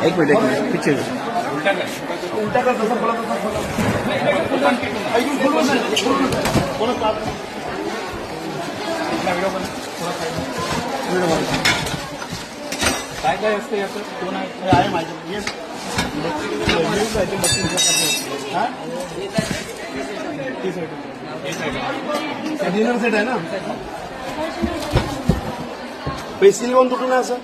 एक मिनिट एक minute picture तसं काय काय असतं याचं कोण आहे आहे माझ्या आहे डिनर सेट आहे ना पैसे लिहून तुटून आहे असं?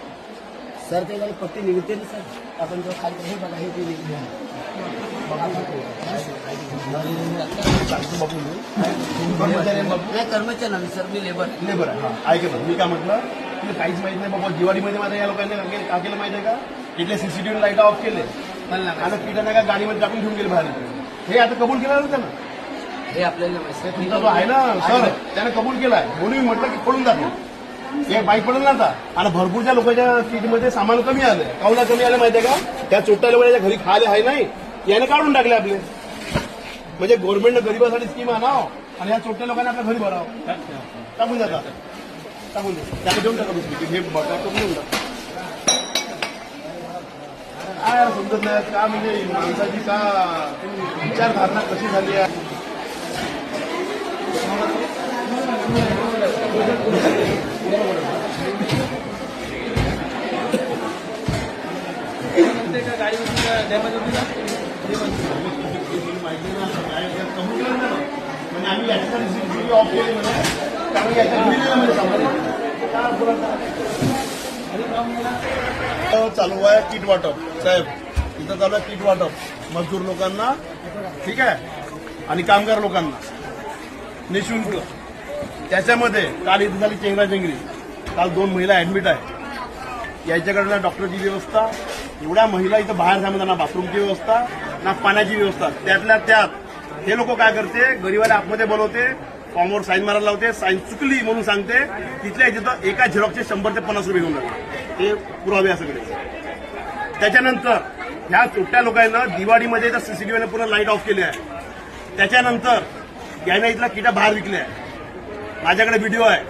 सर ते जरा पट्टी निघते ना सर. आपण जो खाली हे बघा हे ते निघते नाही कर्मचारी नाही सर मी लेबर लेबर आहे हा. ऐका बरं मी काय म्हटलं तुला काहीच माहीत नाही बाबा दिवाळीमध्ये माझ्या या लोकांनी काय केलं- काय केलं माहिती आहे का? इथले सीसीटीव्ही लाइट ऑफ केले. आणि पिठाने का गाडीमध्ये टाकून घेऊन गेले बाहेर. हे आता कबूल केलं ना त्यानं? हे आपल्याला ते तुमचा जो आहे ना सर त्याने कबूल केलाय. म्हणून मी म्हटलं की पडून जातो हे बाईक पडलं ना आता आणि भरपूरच्या लोकांच्या सीटमध्ये सामान कमी आलं काऊला कमी आलं माहितीये का? त्या चोट्या लोकांच्या घरी खाले आहे नाही. याने काढून टाकले आपले. म्हणजे गव्हर्नमेंटनं गरिबासाठी स्कीम आणाव आणि या चोट्या लोकांना आपल्या घरी भरावं. टाकून जातात टाकून त्याला देऊन टाका दुसरी हे बघा तो घेऊन टाका काय समजत नाही. का म्हणजे माणसाची का विचारधारणा कशी झाली आहे Thank you. म्हणजे आम्ही ऑफ केली चालू आहे किट वाटप. साहेब इथं चालू आहे किट वाटप. मजदूर लोकांना ठीक आहे? आणि कामगार लोकांना. निशुल्क. त्याच्यामध्ये काल इथे झाली चेंगराचेंगरी काल दोन महिला ऍडमिट आहे याच्याकडे डॉक्टरची व्यवस्था एवढ्या महिला इथं बाहेर थांबतात ना बाथरूमची व्यवस्था ना पाण्याची व्यवस्था. त्यातल्या त्यात हे लोक काय करते गरीबाला आतमध्ये बोलवते फॉर्मवर साईन मारायला लावते साईन चुकली म्हणून सांगते तिथल्या तिथं एका झेरॉक्सचे शंभर ते पन्नास रुपये घेऊन जातात हे पुरावे आहे सगळे त्याच्यानंतर ह्या चोट्या लोकांना दिवाळीमध्ये इथं सीसीटीव्हीने पूर्ण लाइट ऑफ केली आहे. त्याच्यानंतर याने इथला किटा बाहेर विकल्या. आहे माझ्याकडे व्हिडिओ आहे.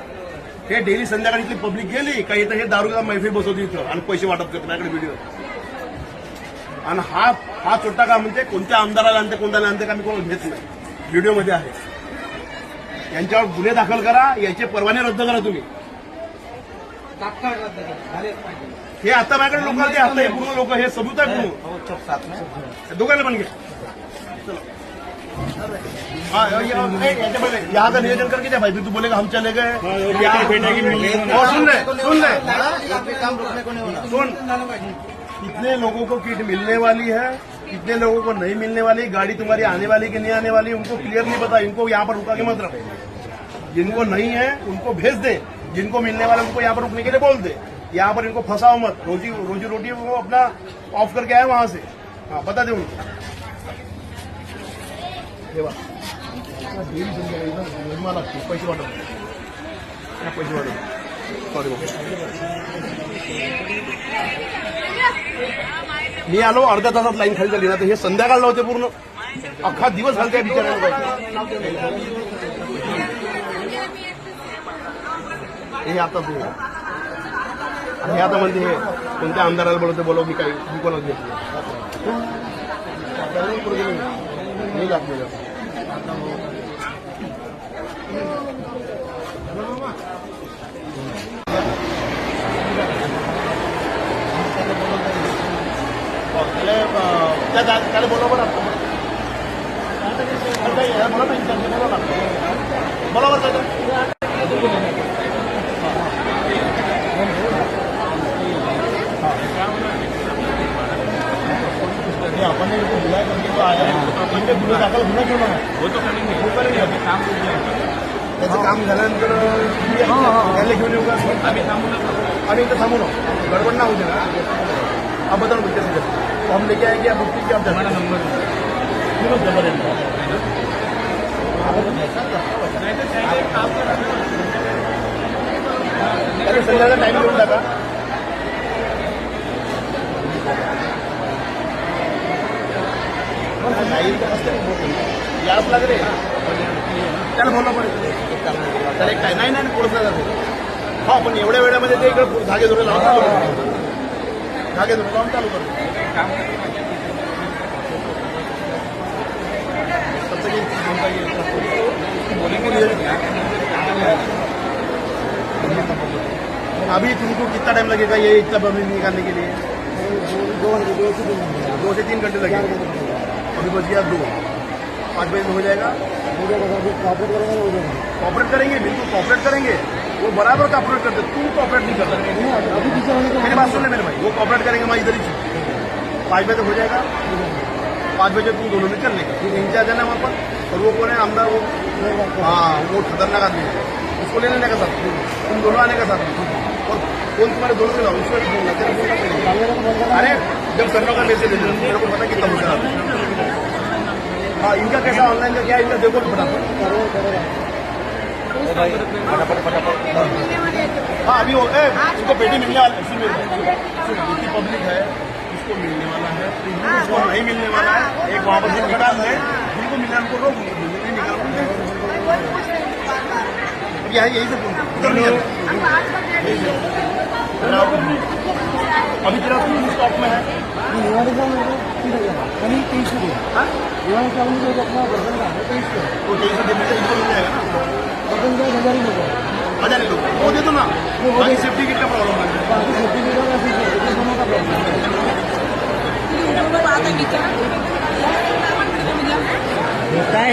हे डेली संध्याकाळी इथली पब्लिक गेली का इथं हे दारूचा मैफिल बसवते इथं आणि पैसे वाटप करते माझ्याकडे व्हिडिओ. आणि हा हा चोट्टा का म्हणते कोणत्या आमदाराला आणते कोणत्याला आणते का मी कोणाला घेत नाही. व्हिडिओमध्ये आहे. यांच्यावर गुन्हे दाखल करा याचे परवाने रद्द करा तुम्ही. हे आता माझ्याकडे लोक ते आता हे पूर्ण लोक हे सबूत आहे पूर्ण. दोघांना पण घ्या. चलो. यहाँ का नियोजन करके क्या भाई तू बोलेगा हम चले गए। और सुन ले सुन ले काम रोकने को नहीं होना। सुन। कितने लोगों को किट मिलने वाली है कितने लोगों को नहीं मिलने वाली गाड़ी तुम्हारी आने वाली कि नहीं आने वाली उनको क्लियर नहीं पता इनको यहाँ पर रुका के मत रखो जिनको नहीं है उनको भेज दे। जिनको मिलने वाले उनको यहाँ पर रुकने के लिए बोल दे। यहाँ पर इनको फंसाओ मत। रोजी रोजी रोटी वो अपना ऑफ़ करके आए वहाँ से। हाँ बता दे उनको। ठेवा. डेली संध्याकाळी निर्मा लागते पैसे वाटव काय पैसे वाटव सॉरी मी आलो अर्ध्या तासात लाईन खाली झाली ना तर हे संध्याकाळला होते पूर्ण. अख्खा दिवस घालते बिचाऱ्या हे आता तू. आणि हे आता म्हणते हे कोणत्या आमदाराला बोलवते बोलव मी काही मी कोणाला घेत नाही नाही लागलेलं त्याला अं, त्या जा- त्याला बरोबर आपण बोला ना इंचार्ज बोला ना बरोबर त्याचं नहीं, अपन ने इनको बुलाया करके तो आया अपन के गुन्हे दाखल होना क्यों ना वो तो करेंगे वो करेंगे काम त्याचं काम झाल्यानंतर त्याला घेऊन येऊ का आम्ही इथं थांबू ना गडबड ना होऊ दे ना आप बता मुझे सीधे तो हम लेके आएंगे आप बुकिंग क्या हमारा नंबर नंबर अरे संध्याकाळ टाइम घेऊन टाका. नाही. तर असते लागले त्याला बोललं त्याला एक काय? नाही नाही पुढचं जाते हा हो, पण एवढ्या वेळामध्ये ते इकडे धागे जोडे लावून धागे तुम्ही लावून चालू करतो तब अभी तुमको कितना टाइम लगेगा? ये इतना पब्लिक निकालने के लिए? दो से तीन घंटे दो अभी बच गया दो। पाँच बजे हो जाएगा। कॉपरेट करेंगे बिल्कुल कॉपरेट करेंगे। वो बराबर कॉपरेट करते तू कॉपरेट नहीं करता नहीं, अभी पीछे होने के मेरी बात सुन ले मेरे भाई वो कॉपरेट करेंगे मैं इधर ही। पाँच बजे हो जाएगा। पाँच बजे तुम दोनों निकल लेंगे फिर इंचार्ज है ना वहाँ पर और वो कौन है आमदार वो? हाँ वो खतरनाक आदमी है। उसको लेने का साथ। तुम दोनों आने का साथ। और कौन तुम्हारे दोनों के उसको अरे जब करने का मैसेज मेरे को पता कितना आता है हाँ इनका कैसा ऑनलाइन का क्या है, इनका देखो फटाफट। हाँ अभी वो ए, इसको पेटी मिलने वाला है सुनिए जितनी पब्लिक है इसको मिलने वाला है इसको नहीं मिलने वाला है। एक वहाँ पर जिनको डाल है जिनको मिलना है उनको रोक नहीं निकाल यहाँ से पूछो उधर नहीं जाना। अभी तेरा स्टॉक में है। म्हणजे हाँ? हजार ही ही ना सेफ्टी प्रॉब्लम है है काय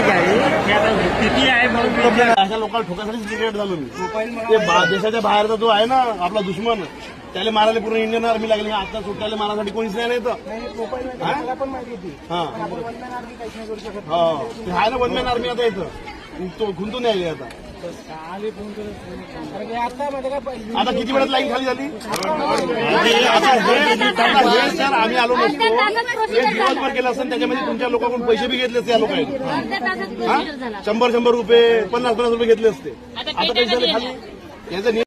किती आहे मग अशा लोकांना ठोकासाठी सिक्रेट झालो मी ते देशाच्या बाहेरचा जो आहे ना आपला दुश्मन. त्याला मारायला पूर्ण इंडियन आर्मी लागली आता सुट्ट्याला मारायसाठी कोणीच नाही इथं. हा? पण माहिती होती. हा. हा. ना वन मॅन आर्मी आता इथं तो गुंतून यायली आता आता किती वेळात लाईन खाली झाली आम्ही आलो नसतो एक दिवसभर केलं असतं त्याच्यामध्ये तुमच्या लोकांकडून पैसे बी घेतले असते या लोकांनी हा? शंभर शंभर रुपये पन्नास पन्नास रुपये घेतले असते आता काही झाले खाली याचा नियम